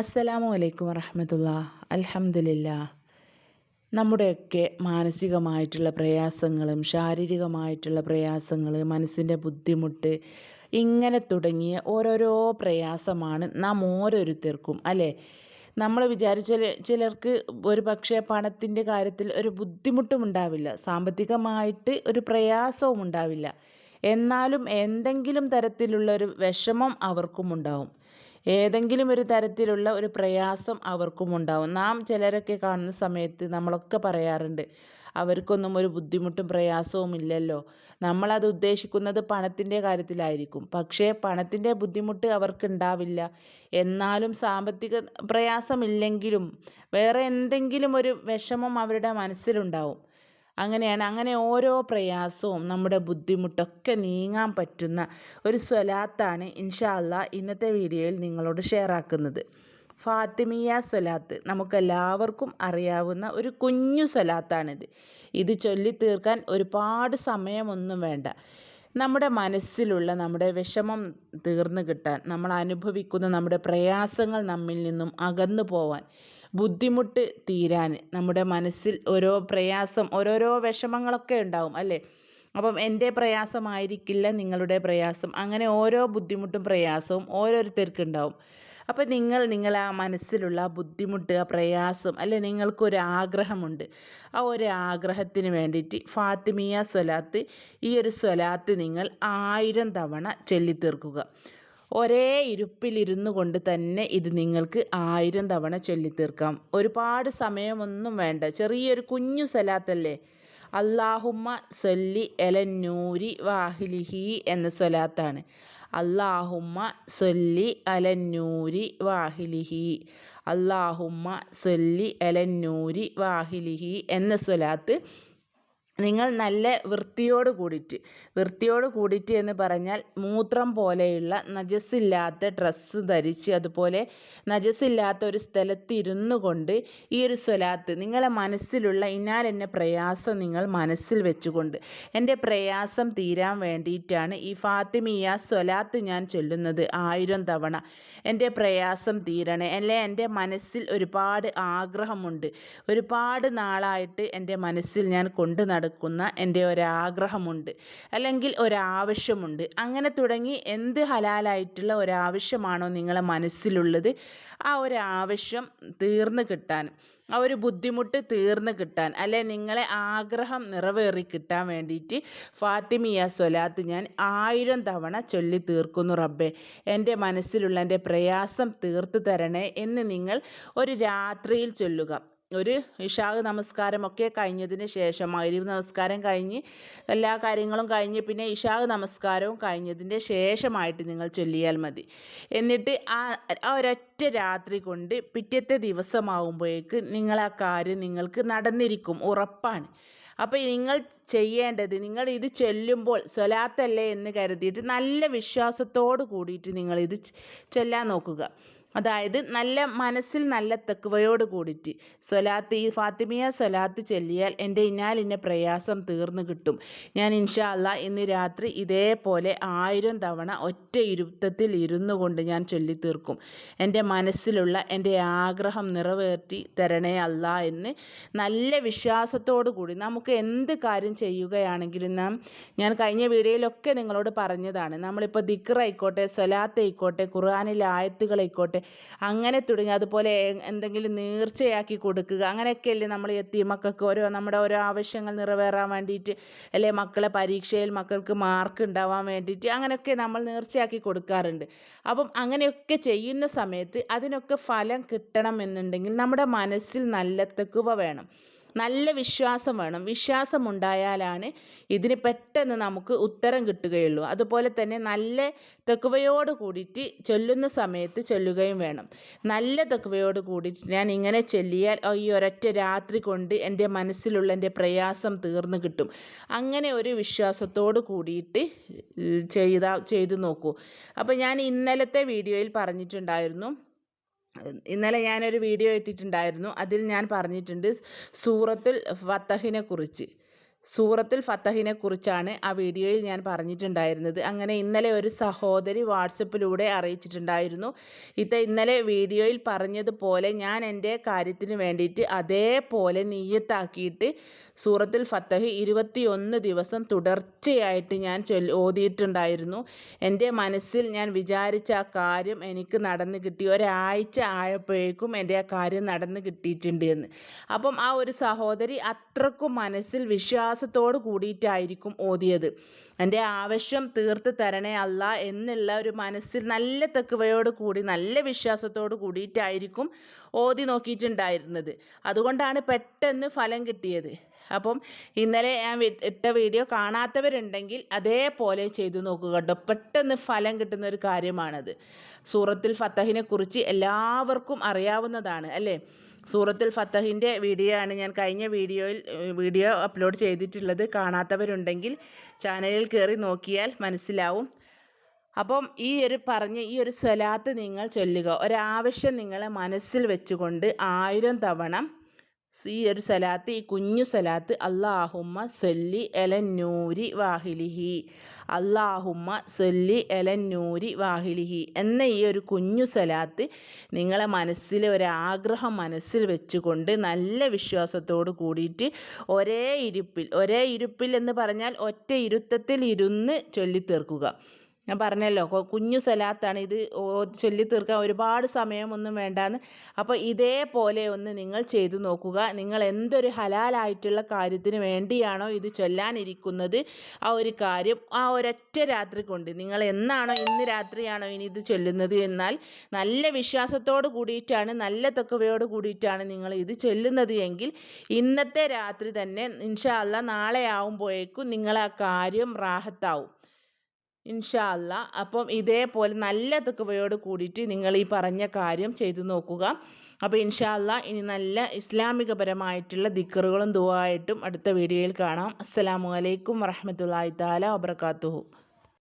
അസ്സലാമു അലൈക്കും വറഹമത്തുള്ള. അലഹമില്ല നമ്മുടെയൊക്കെ മാനസികമായിട്ടുള്ള പ്രയാസങ്ങളും ശാരീരികമായിട്ടുള്ള പ്രയാസങ്ങൾ മനസ്സിന്റെ ബുദ്ധിമുട്ട് ഇങ്ങനെ തുടങ്ങിയ ഓരോരോ പ്രയാസമാണ് നാം ഓരോരുത്തർക്കും അല്ലേ? നമ്മൾ വിചാരിച്ച ചിലർക്ക് ഒരു പക്ഷേ പണത്തിന്റെ കാര്യത്തിൽ ഒരു ബുദ്ധിമുട്ടും ഉണ്ടാവില്ല സാമ്പത്തികമായിട്ട് ഒരു പ്രയാസവും ഉണ്ടാവില്ല. എന്നാലും എന്തെങ്കിലും തരത്തിലുള്ള ഒരു വിഷമം അവർക്കും ഉണ്ടാവും. ഏതെങ്കിലും ഒരു തരത്തിലുള്ള ഒരു പ്രയാസം അവർക്കും ഉണ്ടാവും നാം ചിലരൊക്കെ കാണുന്ന സമയത്ത് നമ്മളൊക്കെ പറയാറുണ്ട് അവർക്കൊന്നും ഒരു ബുദ്ധിമുട്ടും പ്രയാസവും ഇല്ലല്ലോ. നമ്മളത് ഉദ്ദേശിക്കുന്നത് പണത്തിന്റെ കാര്യത്തിലായിരിക്കും. പക്ഷേ പണത്തിന്റെ ബുദ്ധിമുട്ട് അവർക്ക് ഉണ്ടാവില്ല എന്നാലും സാമ്പത്തിക പ്രയാസമില്ലെങ്കിലും വേറെ എന്തെങ്കിലും ഒരു വിഷമം അവരുടെ മനസ്സിലുണ്ടാവും. അങ്ങനെയാണ്. അങ്ങനെ ഓരോ പ്രയാസവും നമ്മുടെ ബുദ്ധിമുട്ടൊക്കെ നീങ്ങാൻ പറ്റുന്ന ഒരു സ്വലാത്താണ് ഇൻഷാ അല്ലാ ഇന്നത്തെ വീഡിയോയിൽ നിങ്ങളോട് ഷെയർ ആക്കുന്നത്. ഫാത്തിമിയ സ്വലാത്ത് നമുക്കെല്ലാവർക്കും അറിയാവുന്ന ഒരു കുഞ്ഞു സ്വലാത്താണിത്. ഇത് ചൊല്ലി തീർക്കാൻ ഒരുപാട് സമയമൊന്നും വേണ്ട. നമ്മുടെ മനസ്സിലുള്ള നമ്മുടെ വിഷമം തീർന്നു കിട്ടാൻ നമ്മൾ അനുഭവിക്കുന്ന നമ്മുടെ പ്രയാസങ്ങൾ നമ്മിൽ നിന്നും അകന്നു പോവാൻ ബുദ്ധിമുട്ട് തീരാൻ. നമ്മുടെ മനസ്സിൽ ഓരോ പ്രയാസം ഓരോരോ വിഷമങ്ങളൊക്കെ ഉണ്ടാവും അല്ലേ? അപ്പം എന്റെ പ്രയാസമായിരിക്കില്ല നിങ്ങളുടെ പ്രയാസം. അങ്ങനെ ഓരോ ബുദ്ധിമുട്ടും പ്രയാസവും ഓരോരുത്തർക്കും ഉണ്ടാവും അപ്പോൾ നിങ്ങൾ നിങ്ങൾ ആ മനസ്സിലുള്ള ബുദ്ധിമുട്ട് ആ പ്രയാസം അല്ലെ നിങ്ങൾക്കൊരു ആഗ്രഹമുണ്ട് ആ ഒരു ആഗ്രഹത്തിന് വേണ്ടിയിട്ട് ഫാത്തിമിയ സ്വലാത്ത് ഈ ഒരു സ്വലാത്ത് നിങ്ങൾ ആയിരം തവണ ചൊല്ലിത്തീർക്കുക. ഒരേ ഇരുപ്പിലിരുന്നു കൊണ്ട് തന്നെ ഇത് നിങ്ങൾക്ക് ആയിരം തവണ ചൊല്ലിത്തീർക്കാം. ഒരുപാട് സമയമൊന്നും വേണ്ട. ചെറിയൊരു കുഞ്ഞു സലാത്തല്ലേ അള്ളാഹുമ്മ സൊല്ലി എലന്നൂരി വാഹിലിഹി എന്ന സ്വലാത്താണ്. അള്ളാഹുമ്മ സൊല്ലി അലന്നൂരി വാഹിലിഹി. അള്ളാഹുമ്മ സൊല്ലി അലന്നൂരി വാഹിലിഹി എന്ന സ്വലാത്ത് നിങ്ങൾ നല്ല വൃത്തിയോട് കൂടിയിട്ട് വൃത്തിയോട് കൂടിയിട്ട് എന്ന് പറഞ്ഞാൽ മൂത്രം പോലെയുള്ള നജസ്സില്ലാത്ത ഡ്രസ്സ് ധരിച്ച് അതുപോലെ നജസ്സില്ലാത്ത ഒരു സ്ഥലത്ത് ഇരുന്നു കൊണ്ട് ഈ ഒരു സ്വലാത്ത് നിങ്ങളെ മനസ്സിലുള്ള ഇന്നാൽ എന്നെ പ്രയാസം നിങ്ങൾ മനസ്സിൽ വെച്ചുകൊണ്ട് എന്റെ പ്രയാസം തീരാൻ വേണ്ടിയിട്ടാണ് ഈ ഫാത്തിമിയ സ്വലാത്ത് ഞാൻ ചൊല്ലുന്നത് ആയിരം തവണ. എന്റെ പ്രയാസം തീരണേ. അല്ലെ? എന്റെ മനസ്സിൽ ഒരുപാട് ആഗ്രഹമുണ്ട്. ഒരുപാട് നാളായിട്ട് എന്റെ മനസ്സിൽ ഞാൻ കൊണ്ടു നടക്കുന്ന. എന്റെ ഒരാഗ്രഹമുണ്ട് അല്ലെങ്കിൽ ഒരാവശ്യമുണ്ട്. അങ്ങനെ തുടങ്ങി എന്ത് ഹലാലായിട്ടുള്ള ഒരാവശ്യമാണോ നിങ്ങളെ മനസ്സിലുള്ളത് ആ ഒരു ആവശ്യം തീർന്നു കിട്ടാൻ ആ ഒരു ബുദ്ധിമുട്ട് തീർന്നു കിട്ടാൻ അല്ലെ നിങ്ങളെ ആഗ്രഹം നിറവേറി കിട്ടാൻ വേണ്ടിയിട്ട് ഫാത്തിമിയ സ്വലാത്ത് ഞാൻ ആയിരം തവണ ചൊല്ലി തീർക്കുന്നു റബ്ബെ. എന്റെ മനസ്സിലുള്ള എന്റെ പ്രയാസം തീർത്തു തരണേ എന്ന് നിങ്ങൾ ഒരു രാത്രിയിൽ ചൊല്ലുക. ഒരു ഇഷാഗ് നമസ്കാരമൊക്കെ കഴിഞ്ഞതിന് ശേഷം മൈരീവ് നമസ്കാരം കഴിഞ്ഞ് എല്ലാ കാര്യങ്ങളും കഴിഞ്ഞ് പിന്നെ ഇഷാഗ് നമസ്കാരവും കഴിഞ്ഞതിന്റെ ശേഷമായിട്ട് നിങ്ങൾ ചൊല്ലിയാൽ മതി. എന്നിട്ട് ആ ആ ഒരൊറ്റ രാത്രി കൊണ്ട് പിറ്റത്തെ ദിവസമാകുമ്പോഴേക്ക് നിങ്ങൾ ആ കാര്യം നിങ്ങൾക്ക് നടന്നിരിക്കും ഉറപ്പാണ്. അപ്പോൾ നിങ്ങൾ ചെയ്യേണ്ടത് നിങ്ങൾ ഇത് ചൊല്ലുമ്പോൾ സ്വലാത്തല്ലേ എന്ന് കരുതിയിട്ട് നല്ല വിശ്വാസത്തോട് കൂടിയിട്ട് നിങ്ങൾ ഇത് ചൊല്ലാൻ നോക്കുക. അതായത് നല്ല മനസ്സിൽ നല്ല തെക്കുവയോട് കൂടിയിട്ട് സ്വലാത്ത് ഈ ഫാത്തിമിയ സ്വലാത്ത് ചൊല്ലിയാൽ എന്റെ ഇന്നാലിന്റെ പ്രയാസം തീർന്നു കിട്ടും. ഞാൻ ഇൻഷാ അല്ല ഇന്ന് രാത്രി ഇതേപോലെ ആയിരം തവണ ഒറ്റ ഇരുത്തത്തിൽ ഇരുന്നു കൊണ്ട് ഞാൻ ചൊല്ലി തീർക്കും എന്റെ മനസ്സിലുള്ള എന്റെ ആഗ്രഹം നിറവേറ്റി തരണേ അല്ല എന്ന് നല്ല വിശ്വാസത്തോടു കൂടി നമുക്ക് എന്ത് കാര്യം ചെയ്യുകയാണെങ്കിലും നാം ഞാൻ കഴിഞ്ഞ വീഡിയോയിലൊക്കെ നിങ്ങളോട് പറഞ്ഞതാണ് നമ്മളിപ്പോൾ ദിക്റായിക്കോട്ടെ സ്വലാത്ത് ആയിക്കോട്ടെ ഖുർആാനിലെ ആയത്തുകളായിക്കോട്ടെ അങ്ങനെ തുടങ്ങി. അതുപോലെ എന്തെങ്കിലും നേർച്ചയാക്കി കൊടുക്കുക. അങ്ങനെയൊക്കെയല്ലേ നമ്മൾ എത്തി. മക്കൾക്ക് ഓരോ നമ്മുടെ ഓരോ ആവശ്യങ്ങൾ നിറവേറാൻ വേണ്ടിയിട്ട് അല്ലെ? മക്കളെ പരീക്ഷയിൽ മക്കൾക്ക് മാർക്ക് ഉണ്ടാവാൻ വേണ്ടിയിട്ട് അങ്ങനെയൊക്കെ നമ്മൾ നേർച്ചയാക്കി കൊടുക്കാറുണ്ട്. അപ്പം അങ്ങനെയൊക്കെ ചെയ്യുന്ന സമയത്ത് അതിനൊക്കെ ഫലം കിട്ടണം എന്നുണ്ടെങ്കിൽ നമ്മുടെ മനസ്സിൽ നല്ല തെക്കുവ വേണം. നല്ല വിശ്വാസം വേണം. വിശ്വാസം ഉണ്ടായാലാണ് ഇതിന് പെട്ടെന്ന് നമുക്ക് ഉത്തരം കിട്ടുകയുള്ളൂ. അതുപോലെ തന്നെ നല്ല തെക്കുവയോട് കൂടിയിട്ട് ചൊല്ലുന്ന സമയത്ത് ചൊല്ലുകയും വേണം. നല്ല തെക്കുവയോട് കൂടിയിട്ട് ഞാൻ ഇങ്ങനെ ചൊല്ലിയാൽ ഈ ഒരൊറ്റ രാത്രി കൊണ്ട് എന്റെ മനസ്സിലുള്ള എന്റെ പ്രയാസം തീർന്നു കിട്ടും. അങ്ങനെ ഒരു വിശ്വാസത്തോട് കൂടിയിട്ട് ചെയ്ത ചെയ്തു നോക്കൂ. അപ്പോൾ ഞാൻ ഇന്നലത്തെ വീഡിയോയിൽ പറഞ്ഞിട്ടുണ്ടായിരുന്നു ഇന്നലെ ഞാനൊരു വീഡിയോ ഇട്ടിട്ടുണ്ടായിരുന്നു. അതിൽ ഞാൻ പറഞ്ഞിട്ടുണ്ട് സൂറത്തുൽ ഫത്തഹിനെ കുറിച്ച്. സൂറത്തുൽ ഫത്തഹിനെ കുറിച്ചാണ് ആ വീഡിയോയിൽ ഞാൻ പറഞ്ഞിട്ടുണ്ടായിരുന്നത്. അങ്ങനെ ഇന്നലെ ഒരു സഹോദരി വാട്സപ്പിലൂടെ അറിയിച്ചിട്ടുണ്ടായിരുന്നു. ഇത് ഇന്നലെ വീഡിയോയിൽ പറഞ്ഞതുപോലെ ഞാൻ എന്റെ കാര്യത്തിന് വേണ്ടിയിട്ട് അതേപോലെ നീയത്താക്കിയിട്ട് സൂറത്തുൽ ഫത്തഹ് ഇരുപത്തിയൊന്ന് ദിവസം തുടർച്ചയായിട്ട് ഞാൻ ചൊല്ലി ഓതിയിട്ടുണ്ടായിരുന്നു. എന്റെ മനസ്സിൽ ഞാൻ വിചാരിച്ച ആ കാര്യം എനിക്ക് നടന്നു കിട്ടി. ഒരാഴ്ച ആയപ്പോഴേക്കും എന്റെ ആ കാര്യം നടന്ന് കിട്ടിയിട്ടുണ്ട് എന്ന്. അപ്പം ആ ഒരു സഹോദരി അത്രക്കും മനസ്സിൽ വിശ്വാസത്തോട് കൂടിയിട്ടായിരിക്കും ഓതിയത്. എന്റെ ആവശ്യം തീർത്ത് തരണേ അല്ല എന്നുള്ള ഒരു മനസ്സിൽ നല്ല തെക്കുവയോട് കൂടി നല്ല വിശ്വാസത്തോട് കൂടിയിട്ടായിരിക്കും ഓതി നോക്കിയിട്ടുണ്ടായിരുന്നത്. അതുകൊണ്ടാണ് പെട്ടെന്ന് ഫലം കിട്ടിയത്. അപ്പം ഇന്നലെ ഞാൻ ഇട്ട വീഡിയോ കാണാത്തവരുണ്ടെങ്കിൽ അതേപോലെ ചെയ്തു നോക്കുക കേട്ടോ. പെട്ടെന്ന് ഫലം കിട്ടുന്ന ഒരു കാര്യമാണത്. സൂറത്തുൽ ഫത്തഹിനെ കുറിച്ച് എല്ലാവർക്കും അറിയാവുന്നതാണ് അല്ലേ? സൂറത്തുൽ ഫത്തഹിന്റെ വീഡിയോ ആണ് ഞാൻ കഴിഞ്ഞ വീഡിയോയിൽ വീഡിയോ അപ്ലോഡ് ചെയ്തിട്ടുള്ളത്. കാണാത്തവരുണ്ടെങ്കിൽ ചാനലിൽ കയറി നോക്കിയാൽ മനസ്സിലാവും. അപ്പം ഈ ഒരു പറഞ്ഞ് ഈ ഒരു സ്വലാത്ത് നിങ്ങൾ ചൊല്ലുക. ഒരാവശ്യം നിങ്ങളെ മനസ്സിൽ വെച്ചുകൊണ്ട് ആയിരം തവണ ഈ ഒരു സലാത്ത് ഈ കുഞ്ഞു സലാത്ത് അള്ളാഹുമ്മ സൊല്ലി എലന്നൂരി വാഹിലിഹി. അള്ളാഹുമ്മ സൊല്ലി എലന്നൂരി വാഹിലിഹി. എന്ന ഈ ഒരു കുഞ്ഞു സലാത്ത് നിങ്ങളെ മനസ്സിലെ ഒരാഗ്രഹം മനസ്സിൽ വെച്ചുകൊണ്ട് നല്ല വിശ്വാസത്തോട് കൂടിയിട്ട് ഒരേ ഇരുപ്പിൽ ഒരേ ഇരുപ്പിൽ എന്ന് പറഞ്ഞാൽ ഒറ്റ ഇരുത്തത്തിൽ ഇരുന്ന് ചൊല്ലിത്തീർക്കുക. ഞാൻ പറഞ്ഞല്ലോ കുഞ്ഞു സലാത്താണ് ഇത് ചൊല്ലി തീർക്കാൻ ഒരുപാട് സമയമൊന്നും വേണ്ടാന്ന്. അപ്പോൾ ഇതേപോലെ ഒന്ന് നിങ്ങൾ ചെയ്തു നോക്കുക. നിങ്ങൾ എന്തൊരു ഹലാലായിട്ടുള്ള കാര്യത്തിന് വേണ്ടിയാണോ ഇത് ചൊല്ലാനിരിക്കുന്നത്? ആ ഒരു കാര്യം ആ ഒരൊറ്റ രാത്രി കൊണ്ട് നിങ്ങൾ എന്നാണോ ഇന്ന് രാത്രിയാണോ ഇനി ഇത് ചൊല്ലുന്നത് എന്നാൽ നല്ല വിശ്വാസത്തോട് കൂടിയിട്ടാണ് നല്ല തക്കവയോട് കൂടിയിട്ടാണ് നിങ്ങൾ ഇത് ചൊല്ലുന്നത് എങ്കിൽ ഇന്നത്തെ രാത്രി തന്നെ ഇൻഷാ അല്ല നാളെ ആവുമ്പോഴേക്കും നിങ്ങൾ ആ കാര്യം റാഹത്താവും. ഇൻഷാ അല്ല. അപ്പം ഇതേപോലെ നല്ല തെക്കുവയോട് കൂടിയിട്ട് നിങ്ങൾ ഈ പറഞ്ഞ കാര്യം ചെയ്തു നോക്കുക. അപ്പോൾ ഇൻഷാല്ല ഇനി നല്ല ഇസ്ലാമികപരമായിട്ടുള്ള ദിക്കറുകളും ദുവായിട്ടും അടുത്ത വീഡിയോയിൽ കാണാം. അസ്സലാമു അലൈക്കും താല വബർക്കാത്തുഹു